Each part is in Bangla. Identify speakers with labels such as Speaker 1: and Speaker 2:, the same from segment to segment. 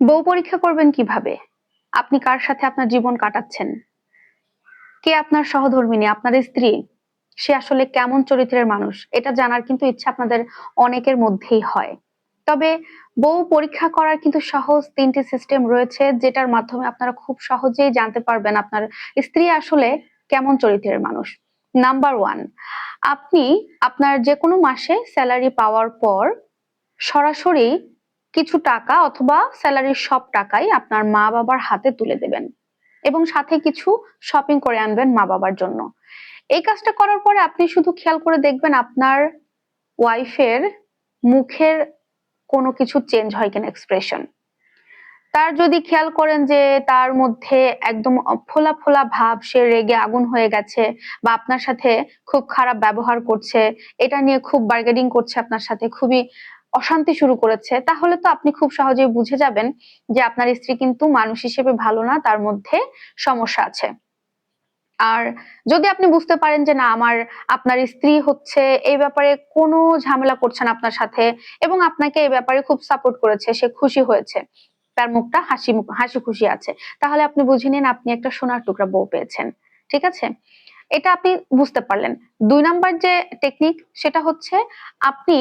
Speaker 1: বউ পরীক্ষা করবেন কীভাবে? আপনি কার সাথে আপনার জীবন কাটাচ্ছেন? কে আপনার সহধর্মিনী? আপনার স্ত্রী? সে আসলে কেমন চরিত্রের মানুষ? এটা জানার কিন্তু ইচ্ছা আপনাদের অনেকের মধ্যেই হয়। তবে বউ পরীক্ষা করার কিন্তু সহজ তিনটি সিস্টেম রয়েছে, যেটার মাধ্যমে আপনারা খুব সহজেই জানতে পারবেন আপনার স্ত্রী আসলে কেমন চরিত্রের মানুষ। নাম্বার ওয়ান আপনি আপনার যে কোনো মাসে স্যালারি পাওয়ার পর সরাসরি কিছু টাকা অথবা স্যালারির সব টাকাই আপনার মা বাবার হাতে তুলে দেবেন এবং সাথে কিছু শপিং করে আনবেন মা বাবার জন্য। এই কাজটা করার পরে আপনি শুধু খেয়াল করে দেখবেন আপনার ওয়াইফের মুখের কোনো কিছু চেঞ্জ হয় কিনা এক্সপ্রেশন তার যদি খেয়াল করেন যে তার মধ্যে একদম ফোলা ফোলা ভাব, সে রেগে আগুন হয়ে গেছে বা আপনার সাথে খুব খারাপ ব্যবহার করছে, এটা নিয়ে খুব বার্গেনিং করছে আপনার সাথে, খুবই অশান্তি শুরু করেছে, তাহলে তো আপনি খুব সহজেই বুঝে যাবেন যে আপনার স্ত্রী কিন্তু মানুষ হিসেবে ভালো না, তার মধ্যে সমস্যা আছে। আর যদি আপনি বুঝতে পারেন যে না, আমার, আপনার স্ত্রী হচ্ছে এই ব্যাপারে কোনো ঝামেলা করছে না আপনার সাথে এবং আপনাকে এই ব্যাপারে খুব সাপোর্ট করেছে, সে খুশি হয়েছে তার মুখটা হাসি হাসি খুশি আছে। তাহলে আপনি বুঝে নিন আপনি একটা সোনার টুকরা বউ পেয়েছেন। ঠিক আছে? এটা আপনি বুঝতে পারলেন। দুই নাম্বার যে টেকনিক সেটা হচ্ছে আপনি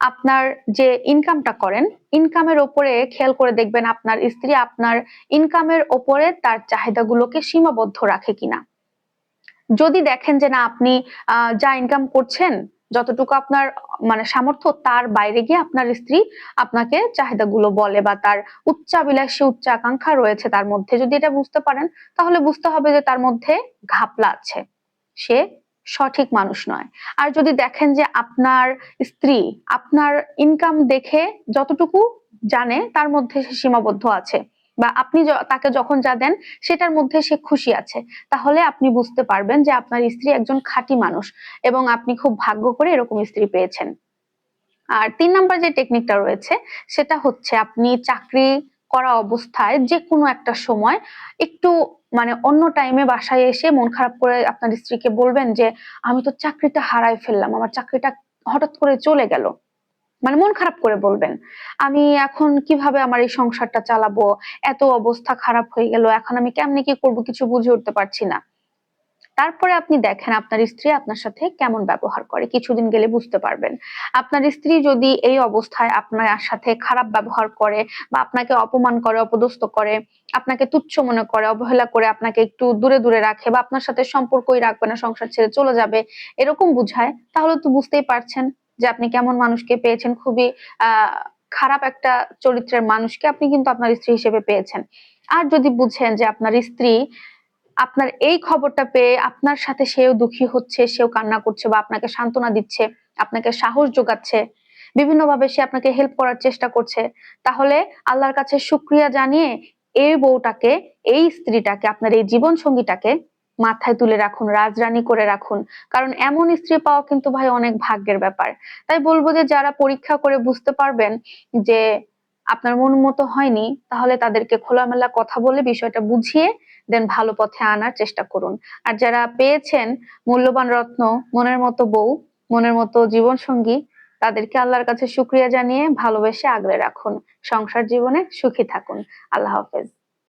Speaker 1: আপনার যে ইনকামটা করেন ইনকামের ওপরে খেয়াল করে দেখবেন আপনার স্ত্রী আপনার ইনকামের ওপরে তার চাহিদাগুলোকে সীমাবদ্ধ রাখে কিনা। যদি দেখেন যে না, আপনি যা ইনকাম করছেন যতটুকু আপনার মানে সামর্থ্য, তার বাইরে গিয়ে আপনার স্ত্রী আপনাকে চাহিদাগুলো বলে বা তার উচ্চাবিলাসী উচ্চ আকাঙ্ক্ষা রয়েছে তার মধ্যে। যদি এটা বুঝতে পারেন, তাহলে বুঝতে হবে যে তার মধ্যে ঘাপলা আছে। সে সঠিক মানুষ নয়। আর যদি দেখেন যে আপনার স্ত্রী, আপনার ইনকাম দেখে যতটুকু জানে, তার মধ্যে সে সীমাবদ্ধ আছে। বা আপনি তাকে যখন যা দেন, সেটার মধ্যে সে খুশি আছে। তাহলে আপনি বুঝতে পারবেন যে আপনার স্ত্রী একজন খাঁটি মানুষ এবং আপনি খুব ভাগ্য করে এরকম স্ত্রী পেয়েছেন। আর তিন নাম্বার যে টেকনিকটা রয়েছে, সেটা হচ্ছে আপনি চাকরি করা অবস্থায় যে কোনো একটা সময় একটু মানে অন্য টাইমে বাসায় এসে মন খারাপ করে আপনার স্ত্রীকে বলবেন যে, আমি তো চাকরিটা হারাই ফেললাম, আমার চাকরিটা হঠাৎ করে চলে গেল। মানে মন খারাপ করে বলবেন, আমি এখন কীভাবে আমার এই সংসারটা চালাবো, এত অবস্থা খারাপ হয়ে গেল, এখন আমি কেমনে কি করব কিছু বুঝে উঠতে পারছি না। তারপরে আপনি দেখেন আপনার স্ত্রী আপনার সাথে কেমন ব্যবহার করে, কিছুদিন গেলে বুঝতে পারবেন। আপনার স্ত্রী যদি এই অবস্থায় আপনার সাথে খারাপ ব্যবহার করে বা আপনাকে অপমান করে, অপদস্থ করে, আপনাকে তুচ্ছ মনে করে, অবহেলা করে, আপনাকে একটু দূরে দূরে রাখে বা আপনার সাথে সম্পর্কই রাখবে না, সংসার ছেড়ে চলে যাবে, এরকম বুঝায়, তাহলে তো বুঝতেই পারছেন। যে আপনি কেমন মানুষকে পেয়েছেন, খুবই খারাপ একটা চরিত্রের মানুষকে আপনি কিন্তু আপনার স্ত্রী হিসেবে পেয়েছেন। আর যদি বুঝেন যে আপনার স্ত্রী আপনার এই খবরটা পেয়ে আপনার সাথে সেও দুঃখী হচ্ছে, সেও কান্না করছে বা আপনাকে সান্ত্বনা দিচ্ছে, আপনাকে সাহস যোগাচ্ছে, বিভিন্নভাবে সে আপনাকে হেল্প করার চেষ্টা করছে, তাহলে আল্লাহর কাছে শুক্রিয়া জানিয়ে এই বউটাকে, এই স্ত্রীটাকে, আপনার এই জীবন সঙ্গীটাকে মাথায় তুলে রাখুন, রাজরানী করে রাখুন। কারণ এমন স্ত্রী পাওয়া কিন্তু ভাই অনেক ভাগ্যের ব্যাপার। তাই বলব যে, যারা পরীক্ষা করে বুঝতে পারবেন যে, আপনার মন মতো হয়নি, তাহলে তাদেরকে খোলামেলা কথা বলে বিষয়টা বুঝিয়ে দেন ভালো পথে আনার চেষ্টা করুন। আর যারা পেয়েছেন মূল্যবান রত্ন, মনের মতো বউ, মনের মতো জীবন সঙ্গী তাদেরকে আল্লাহর কাছে শুক্রিয়া জানিয়ে ভালোবেসে আগলে রাখুন। সংসার জীবনে সুখী থাকুন। আল্লাহ হাফেজ।